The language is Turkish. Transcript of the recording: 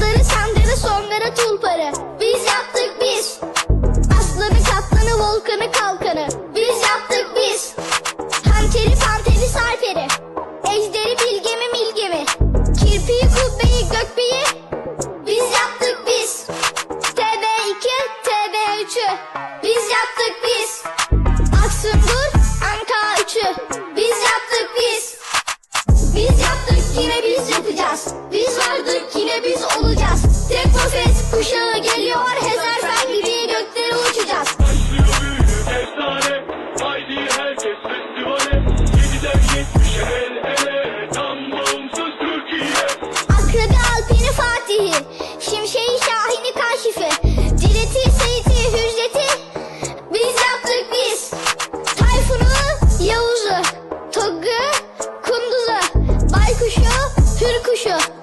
ve sonlara tulparı. Biz yaptık biz. Aslanı kaplanı volkanı kalkanı. Biz yaptık biz. Hanteri panteri sarperi. Ejderi bilgemi milgemi. Kirpiyi kubbeyi gökbeyi. Biz yaptık biz. TB2 TB3'ü. Biz yaptık biz. Aksungur Anka 3'ü. Biz yaptık biz. Biz yaptık yine biz yapacağız. Biz Akrabi Alpini Fatih'i. Şimşeği Şahin'i Kaşif'i. Cireti Seyit'i Hücreti. Biz yaptık biz. Tayfun'u Yavuz'u. Togg'u Kunduz'u. Baykuş'u Hürkuş'u.